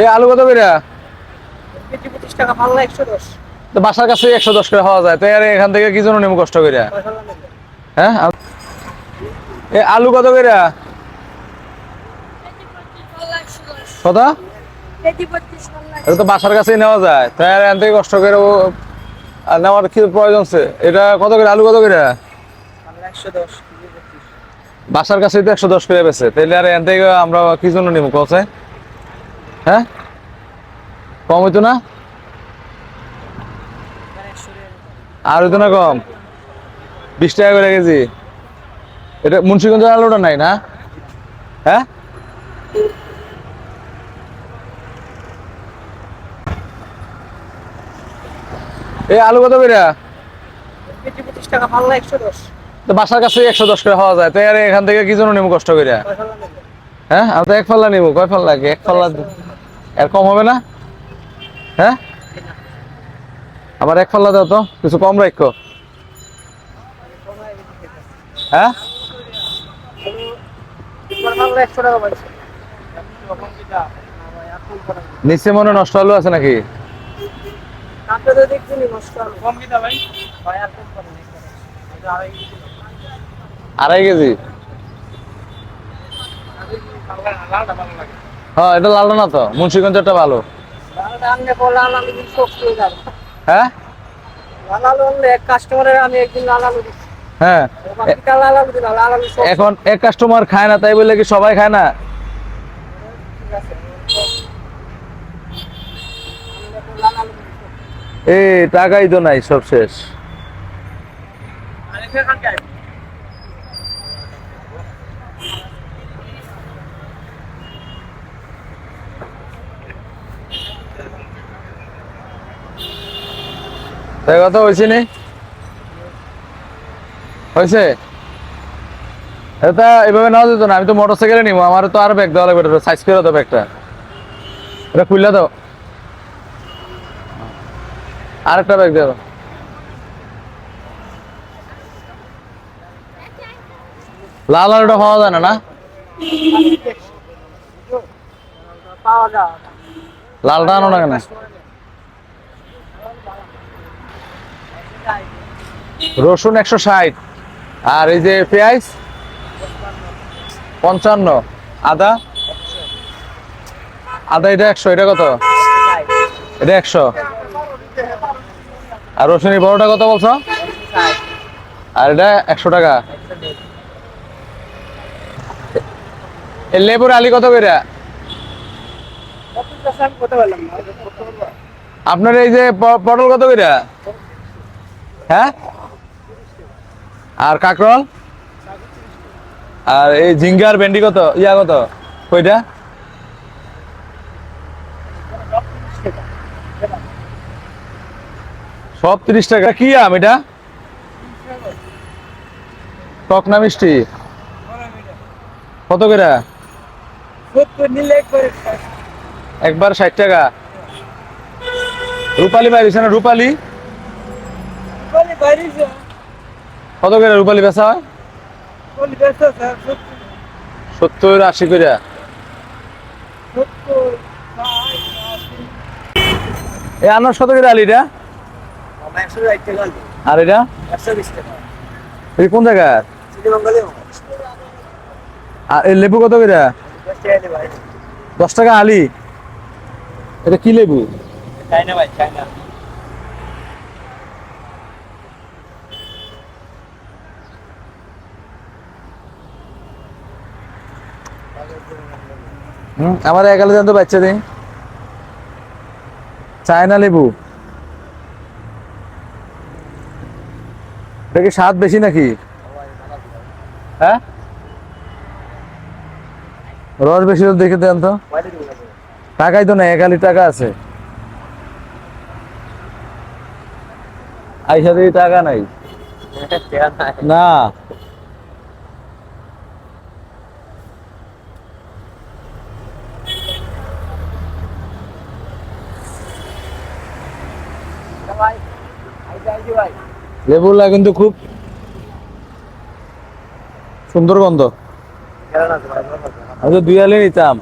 এই আলু কত করে? তো বাসার কাছে একশো দশ করে হওয়া যায়। তো আর এখান থেকে কি জন্য নেব কষ্ট করে? হ্যাঁ এ আলু কত করে? কত? পাল্লা এটা তো বাসার কাছেই নেওয়া যায়। তাই আর এখান থেকে কষ্ট করে আর নেওয়ার কি প্রয়োজন আছে? এটা কত করে? আলু কত করে? বাসার কাছেই তো একশো দশ করে বেছে তাহলে আর এখান থেকে আমরা কি জন্য নেব? কছে হ্যাঁ? কম হইতো না? আর হইতো না কম? বিশ টাকা করে কেজি। এটা মুন্সিগঞ্জের আলুটা নাই না? হ্যাঁ? এই আলু কত দশ তো বাসার কাছে একশো দশ করে হওয়া যায়। তাই এখান থেকে কি জন্য নেব কষ্ট করে? হ্যাঁ? আমি তো এক পাল্লা নেব কয় পাল্লা এক পাল্লা এর কম হবে না? হ্যাঁ? আবার এক পাল্লা দাও তো, কিছু কম রাখো। হ্যাঁ? নিচে মনে নষ্ট আলু আছে নাকি? আড়াই কেজি? হ্যাঁ এটা লালটা না তো। মুন্সিগঞ্জেরটা ভালো। লাল হয়ে হ্যাঁ? লাল লাল লাল লাল এখন এক কাস্টমার খায় না তাই বলে কি সবাই খায় না? লাল টাকাই তো নাই সব শেষ। তাই কথা হয়েছে নি? হয়েছে? এটা এভাবে নেওয়া যেত না আমি তো মোটর সাইকেলে নিবো আমার তো আরও ব্যাগ দেওয়া লাগবে সাইজ করে দাও ব্যাগটা এটা খুললে দাও। আরেকটা ব্যাগ দেও। লাল আলুটা পাওয়া যায় না না? লালটা আনো না কেন? রসুন একশো ষাট। আর এই যে পেঁয়াজ? পঞ্চান্ন। আদা? আদা এটা একশো, এটা কত? এটা একশো। আর রসুন বড়টা কত বলছো? আর এটা একশো টাকা। লেবুর আলি কত না আপনার এই যে পটল কত করে? হ্যাঁ? আর কাকরল? আর এই ঝিঙ্গার ভেন্ডি কত? ইয়া কত? কইটা সব তিরিশ টাকা। কি আম এটা? টক না মিষ্টি? কত করে? একবারে ষাট টাকা। রূপালি বাইরেছে না? রূপালি? কত করে রূপালি বেচা হয়? সত্তর। আশি করে। এই আনার শত করে আলিটা? আর এটা? এই কোন জায়গার? আর এই লেবু কত করে? দশ টাকা আলি এটা কি লেবু? চাইনা ভাই চাইনা হুম আমার এক আলো জানতো বাচ্চা দিন চায়না লেবু। এটা কি স্বাদ বেশি নাকি? হ্যাঁ? রস বেশি দেখে দেন তো। টাকাই তো নাই একালি টাকা আছে। আইসা দিয়ে টাকা নাই। না। লেবুগুলা কিন্তু খুব সুন্দর গন্ধ? আমি তো দুই আলে নিতাম